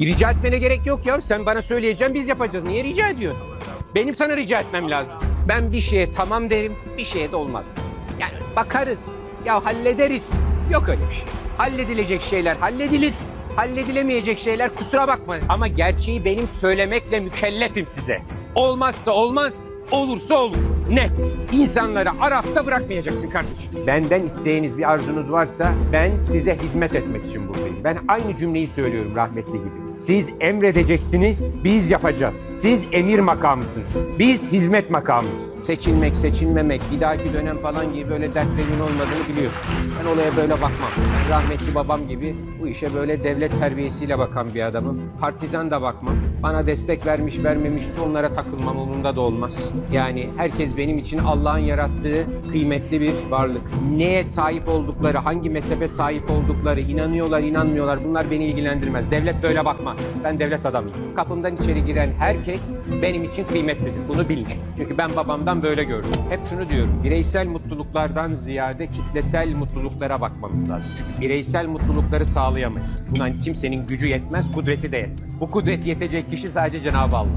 Rica etmene gerek yok ya. Sen bana söyleyeceksin biz yapacağız. Niye rica ediyorsun? Benim sana rica etmem lazım. Ben bir şeye tamam derim, bir şeye de olmaz. Yani bakarız, ya hallederiz. Yok öyle bir şey. Halledilecek şeyler halledilir. Halledilemeyecek şeyler kusura bakma. Ama gerçeği benim söylemekle mükellefim size. Olmazsa olmaz, olursa olur. Net. İnsanları arafta bırakmayacaksın kardeşim. Benden isteğiniz bir arzunuz varsa ben size hizmet etmek için buradayım. Ben aynı cümleyi söylüyorum rahmetli gibi. Siz emredeceksiniz, biz yapacağız. Siz emir makamısınız. Biz hizmet makamıyız. Seçilmek, seçilmemek, bir dahaki dönem falan gibi böyle dertlerin olmadığını biliyorsunuz. Ben olaya böyle bakmam. Rahmetli babam gibi bu işe böyle devlet terbiyesiyle bakan bir adamım. Partizan da bakmam. Bana destek vermiş vermemiş onlara takılmam umurumda da olmaz. Yani benim için Allah'ın yarattığı kıymetli bir varlık. Neye sahip oldukları, hangi mezhebe sahip oldukları, inanıyorlar, inanmıyorlar bunlar beni ilgilendirmez. Devlet böyle bakmaz. Ben devlet adamıyım. Kapımdan içeri giren herkes benim için kıymetlidir. Bunu bilin. Çünkü ben babamdan böyle gördüm. Hep şunu diyorum. Bireysel mutluluklardan ziyade kitlesel mutluluklara bakmamız lazım. Çünkü bireysel mutlulukları sağlayamayız. Buna kimsenin gücü yetmez, kudreti de yetmez. Bu kudret yetecek kişi sadece Cenab-ı Allah.